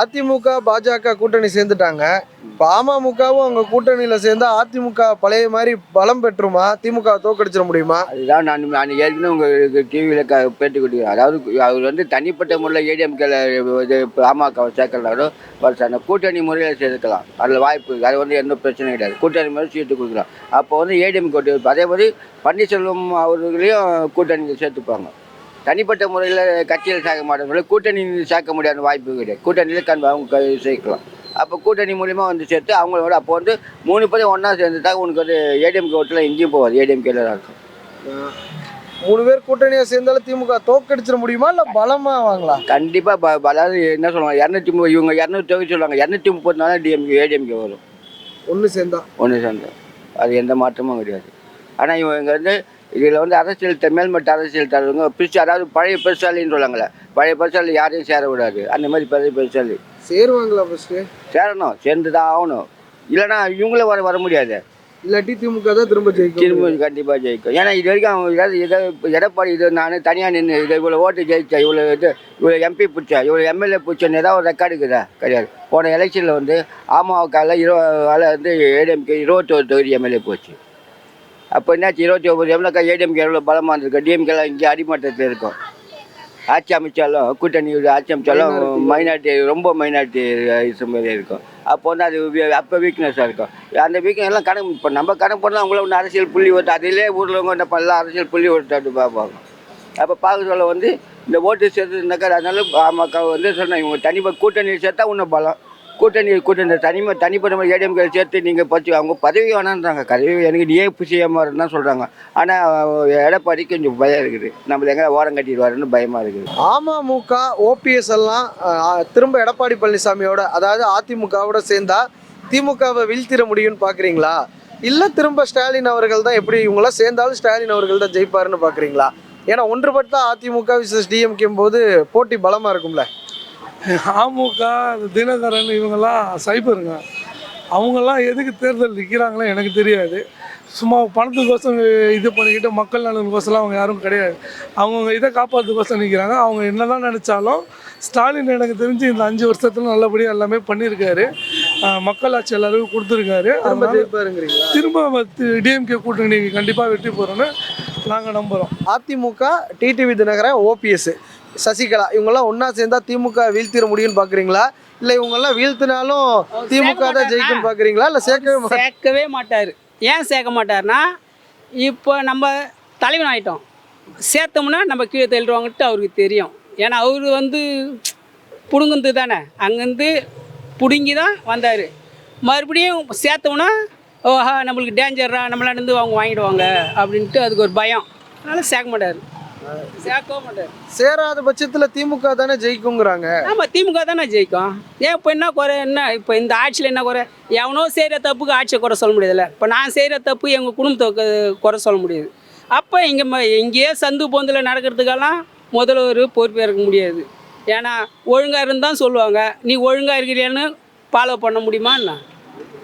அதிமுக பாஜக கூட்டணி சேர்ந்துட்டாங்க. இப்போ அமமுகவும் அவங்க கூட்டணியில் சேர்ந்தா அதிமுக பழைய மாதிரி பலம் பெற்றுமா? திமுக தோக்கடிச்சிட முடியுமா? அதுதான் நான் நான் ஏற்கனவே உங்களுக்கு டிவியில் க பேட்டி கொடுக்குறேன். அதாவது அவர் வந்து தனிப்பட்ட முறையில் ஏடிஎம்கேல இது பாமக சேர்க்கலாரோ பட் அந்த கூட்டணி முறையில் சேர்க்கலாம். அதில் வாய்ப்பு இருக்குது அது வந்து எந்த பிரச்சனையும் கிடையாது. கூட்டணி முறையில் சீட்டு கொடுக்கலாம். அப்போ வந்து ஏடிஎம் கோட்டி அதே மாதிரி பன்னீர்செல்வம் அவர்களையும் கூட்டணியில் சேர்த்துப்பாங்க. தனிப்பட்ட முறையில் கட்சியில் சேர்க்க மாட்டாங்க கூட்டணி சேர்க்க முடியாத வாய்ப்பு கிடையாது கூட்டணியில் கண் அவங்க சேர்க்கலாம். அப்போ கூட்டணி மூலிமா வந்து சேர்த்து அவங்களோட அப்போ வந்து மூணு பேரும் ஒன்றா சேர்ந்துட்டா உனக்கு வந்து ஏடிஎம்கே ஓட்டில் எங்கேயும் போகாது. ஏடிஎம்கேல தான் இருக்கும். மூணு பேர் கூட்டணியா சேர்ந்தாலும் திமுக தோக்கடிச்சிட முடியுமா? இல்ல பலமா வாங்கலாம் கண்டிப்பாக ப ப- அதாவது என்ன சொல்லுவாங்க இரநூத்தி மு இவங்க இரநூத்தி தொகை சொல்லுவாங்க இரநூத்தி முப்பத்தி நாலு டிஎம்கே ஏடிஎம்கே வரும். ஒண்ணு சேர்ந்தா. ஒன்று சேர்ந்து. அது எந்த மாற்றமும் கிடையாது. ஆனால் இவங்க வந்து இதில் வந்து அரசியல் த- மேல்மட்ட அரசியல் தலைவங்க பிரிச்சு அதாவது பழைய பெருசாலின்னு சொல்லுவாங்களே பழைய பெருசாலி யாரையும் சேர விடாது அந்த மாதிரி பழைய பெருசாலி சேருவாங்களா ஃபர்ஸ்ட் சேரணும் சேர்ந்து தான் ஆகணும். இல்லைன்னா இவங்களே வர வர முடியாது. இல்லாட்டி திமுக தான் திரும்ப ஜெயிக்கும். திரும்ப கண்டிப்பாக ஜெயிக்கும். ஏன்னா இது வரைக்கும் அவங்க ஏதாவது இதை எடப்பாடி இது நான் தனியாக நின்று இதை இவ்வளோ ஓட்டு ஜெயிச்சேன் இவ்வளோ இது இவ்வளோ எம்பி பிடிச்சேன் இவ்வளோ எம்எல்ஏ பிடிச்சேன்னு ஏதாவது ஒரு ரெக்கார்டு இருக்குதா? கிடையாது. போன எலெக்ஷனில் வந்து அமமுகவில் இரு அதில் வந்து ஏடிஎம்கே இருபத்தோரு தொகுதி எம்எல்ஏ போச்சு. அப்போ என்னாச்சு இருபத்தி ஒம்பது எம்எல்ஏ ஏடிஎம்கே எவ்வளோ பலமாக இருந்திருக்கும் டிஎம்கேலாம் இங்கே அடிமட்டத்தில் இருக்கும். ஆட்சி அமைச்சாலும் கூட்டணி ஆட்சி அமைச்சாலும் மைனாரிட்டி ரொம்ப மைனாரிட்டி இது மாதிரி இருக்கும். அப்போ வந்து அது அப்போ வீக்னஸாக இருக்கும். அந்த வீக்னஸ் எல்லாம் கணக்கு இப்போ நம்ம கணக்கு பண்ணால் அவங்கள ஒன்று அரசியல் புள்ளி வருது அதிலே ஊரில் என்ன பண்ணலாம்? அரசியல் புள்ளி வருது பார்ப்பாங்க. அப்போ பார்க்க சொல்ல வந்து இந்த ஓட்டு சேர்த்துனாக்கா அதனால பாமக வந்து சொன்னேன் இவங்க தனிப்பட்ட கூட்டணி சேர்த்தா இன்னும் பலம். கூட்டணி கூட்டணி. தனிமை தனிப்பட்ட ஏடிஎம்கே சேர்த்து நீங்கள் பதிவு அவங்க பதவி வேணான்றாங்க பதவி எனக்கு நீயே புசியமாக இருந்தால் சொல்கிறாங்க ஆனால் எடப்பாடி கொஞ்சம் பயம் இருக்குது. நம்மள எங்கே ஓரம் கட்டிடுவாருன்னு பயமாக இருக்குது. அமமுக ஓபிஎஸ் எல்லாம் திரும்ப எடப்பாடி பழனிசாமியோட அதாவது அதிமுகவோட சேர்ந்தா திமுகவை வீழ்த்திட முடியும்னு பார்க்குறீங்களா இல்லை திரும்ப ஸ்டாலின் அவர்கள் தான் எப்படி இவங்களாம் சேர்ந்தாலும் ஸ்டாலின் அவர்கள் தான் ஜெயிப்பாருன்னு பார்க்குறீங்களா ஏன்னா ஒன்றுபட்ட அதிமுக விசஸ் டிஎம்கேம் போது போட்டி பலமாக இருக்கும்ல. அமுக தினகரன் இவங்கெல்லாம் சைபருங்க. அவங்கெல்லாம் எதுக்கு தேர்தல் நிற்கிறாங்களோ எனக்கு தெரியாது. சும்மா பணத்துக்கோசம் இது பண்ணிக்கிட்டு மக்கள் நலனுக்கோசம்லாம் அவங்க யாரும் கிடையாது. அவங்கவுங்க இதை காப்பாற்றுக்கோசம் நிற்கிறாங்க அவங்க என்ன தான் நினச்சாலும் ஸ்டாலின் எனக்கு தெரிஞ்சு இந்த அஞ்சு வருஷத்துல நல்லபடியாக எல்லாமே பண்ணியிருக்காரு. மக்கள் ஆட்சி எல்லாருக்கும் கொடுத்துருக்காரு. திரும்ப டிஎம்கே கூட்டணி கண்டிப்பாக வெற்றி போகிறோன்னு நாங்கள் நம்புகிறோம் அதிமுக டிடிவி தினகரன் ஓபிஎஸ் சசிகலா இவங்கெல்லாம் ஒண்ணா சேர்ந்தா திமுக வீழ்த்திட முடியும்னு பாக்குறீங்களா? இல்ல இவங்கெல்லாம் வீழ்த்தினாலும் திமுக தான் ஜெயிக்கும்னு பாக்குறீங்களா? இல்ல சேர்க்கவே சேர்க்கவே மாட்டார். ஏன் சேர்க்க மாட்டார்னா இப்போ நம்ம தலைவன் ஆயிட்டோம். சேர்த்தோம்னா நம்ம கீழே தள்ளிடுவாங்கன்ட்டு அவருக்கு தெரியும். ஏன்னா அவர் வந்து பிடுங்குந்து தானே. அங்கேருந்து பிடுங்கி தான் வந்தார். மறுபடியும் சேர்த்தோம்னா ஓஹா நம்மளுக்கு டேஞ்சரா நம்மளாண்டு அவங்க வாங்கிடுவாங்க அப்படின்ட்டு அதுக்கு ஒரு பயம். அதனால் சேர்க்க மாட்டார். சேராத பட்சத்துல திமுக தானே ஜெயிக்குங்கிறாங்க. ஆமாம் திமுக தானே ஜெயிக்கும். ஏன் இப்போ என்ன குறை என்ன இப்போ இந்த ஆட்சியில் என்ன குறை? எவனோ செய்கிற தப்புக்கு ஆட்சியை குறை சொல்ல முடியாதுல்ல. இப்போ நான் செய்கிற தப்பு எங்கள் குடும்பத்தை கு- குறை சொல்ல முடியாது. அப்போ இங்கே இங்கேயே சந்து பொந்தில் நடக்கிறதுக்கெல்லாம் முதல்வர் பொறுப்பேற்க முடியாது. ஏன்னா ஒழுங்காக இருந்தால் சொல்லுவாங்க. நீ ஒழுங்காக இருக்கிறியான்னு ஃபாலோ பண்ண முடியுமா என்ன?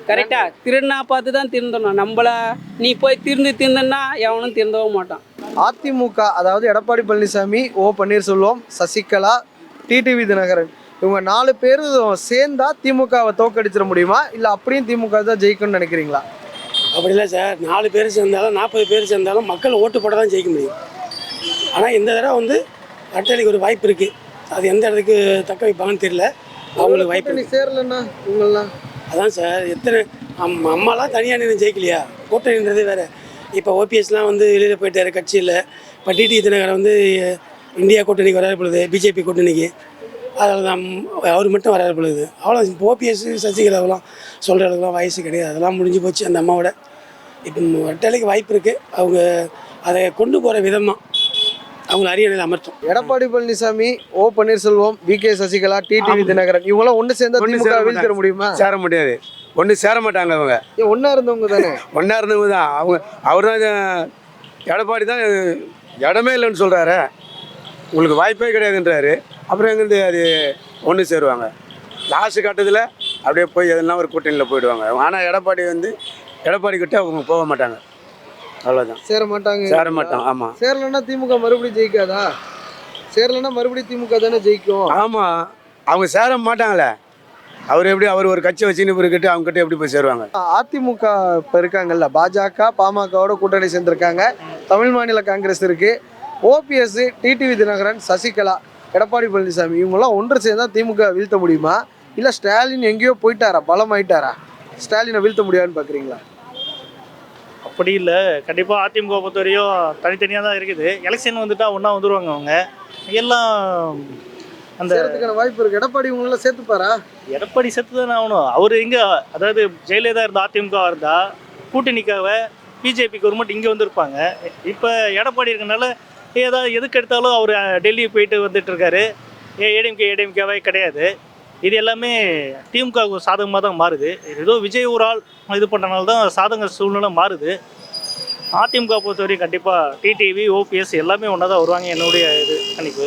கரெக்டாக திருடினா பார்த்து தான் திருந்தணும். நம்மள நீ போய் திருந்து திருந்தன்னா எவனும் திருந்தவும் மாட்டான். அதிமுக அதாவது எடப்பாடி பழனிசாமி ஓ பன்னீர்செல்வம் சசிகலா டிடிவி தினகரன். இவங்க நாலு பேரும் சேர்ந்தா திமுகவை தோக்கடிச்சிட முடியுமா? இல்ல அப்படியும் திமுக தான் ஜெயிக்கும்னு நினைக்கிறீங்களா? அப்படி இல்லை சார். நாலு பேர் சேர்ந்தாலும் நாற்பது பேர் சேர்ந்தாலும் மக்கள் ஓட்டு போட தான் ஜெயிக்க முடியும். ஆனால் இந்த தடவை வந்து அட்டலிக்கு ஒரு வாய்ப்பு இருக்குது அது எந்த இடத்துக்கு தக்க வைப்பாங்கன்னு தெரியல. அவங்களுக்கு வாய்ப்பு. சேரலன்னா இவங்கெல்லாம்? அதான் சார். எத்தனை அம் அம்மாலாம் தனியாக நின்று ஜெயிக்கலையா? கூட்டணின்றது வேறு. இப்போ ஓபிஎஸ்லாம் வந்து வெளியில் போயிட்டாரு கட்சியில். இப்போ டிடி தினகரன் வந்து இந்தியா கூட்டணிக்கு வராது பொழுது பிஜேபி கூட்டணிக்கு. அதில் தான் அவர் மட்டும் வராது பொழுது. அவ்வளோ ஓபிஎஸ் சசிகலாவெல்லாம் சொல்கிற அளவுக்குலாம் வயசு கிடையாது. அதெல்லாம் முடிஞ்சு போச்சு அந்த அம்மாவோட. இப்போ ரெட்டலைக்கு வாய்ப்பு இருக்குது அவங்க அதை கொண்டு போகிற விதம் தான் அவங்கள அரியணையில் அமர்த்தும். எடப்பாடி பழனிசாமி ஓ Panneerselvam V K Sasikala TTV Dhinakaran இவங்களாம் ஒண்ணு சேர்ந்தா திமுக வீழ்த்திட முடியுமா? சேர முடியாது. ஒன்றும் சேர மாட்டாங்க அவங்க. ஒண்ணா இருந்தவங்க தானே? ஒன்றா இருந்தவங்க தான். அவங்க அவர் தான் எடப்பாடி தான் இடமே இல்லைன்னு சொல்கிறாரு உங்களுக்கு வாய்ப்பே கிடையாதுன்றாரு. அப்புறம் எங்கேருந்து அது ஒன்று சேருவாங்க? லாஸ்ட் கட்டத்தில் அப்படியே போய் எதுனா ஒரு கூட்டணியில் போயிடுவாங்க. ஆனால் எடப்பாடி வந்து எடப்பாடி கிட்ட அவங்க போக மாட்டாங்க. அவ்வளோதான் சேர மாட்டாங்க. சேர மாட்டோம் ஆமாம் சேரலன்னா திமுக மறுபடியும் ஜெயிக்காதா? சேரலன்னா மறுபடியும் திமுக தானே ஜெயிக்கும்? ஆமாம் அவங்க சேர மாட்டாங்களே. அவர் எப்படி அவர் ஒரு கட்சி வச்சுன்னு இருக்கிட்டு அவங்க கிட்ட எப்படி போய் சேருவாங்க? அதிமுக இப்போ இருக்காங்கல்ல பாஜக பாமகவோட கூட்டணி சேர்ந்திருக்காங்க. தமிழ் மாநில காங்கிரஸ் இருக்கு. ஓபிஎஸ் டிடிவி தினகரன் சசிகலா எடப்பாடி பழனிசாமி இவங்கெல்லாம் ஒன்று சேர்ந்தா திமுக வீழ்த்த முடியுமா? இல்லை ஸ்டாலின் எங்கேயோ போயிட்டாரா? பலமாயிட்டாரா? ஸ்டாலினை வீழ்த்த முடியாதுன்னு பார்க்குறீங்களா அப்படி இல்லை. கண்டிப்பாக அதிமுக பொறுத்தவரையும் தனித்தனியாக தான் இருக்குது. எலெக்ஷன் வந்துட்டா ஒன்றா வந்துருவாங்க அவங்க. எல்லாம் அந்த சேர்த்துக்கான வாய்ப்பு இருக்கு. எடப்பாடி இவங்களெல்லாம் சேர்த்துப்பாரா? எடப்பாடி செத்து தானே ஆகணும். அவர் எங்கே அதாவது ஜெயலலிதா இருந்தால் அதிமுக இருந்தால் கூட்டணிக்காக பிஜேபி கவர்மெண்ட் இங்கே வந்திருப்பாங்க. இப்போ எடப்பாடி இருக்கனால ஏதாவது எதுக்கு எடுத்தாலும் அவர் டெல்லி போயிட்டு வந்துட்டு இருக்காரு. ஏடிஎம்கே ஏடிஎம்கேவே கிடையாது. இது எல்லாமே திமுக சாதகமாக தான் மாறுது. ஏதோ விஜய் ஒரு ஆள் இது பண்ணுறனால தான் சாதக சூழ்நிலை மாறுது. அதிமுக பொறுத்தவரையும் கண்டிப்பாக டிடிவி ஓபிஎஸ் எல்லாமே ஒன்றா தான் வருவாங்க. என்னுடைய இது கணிப்பு.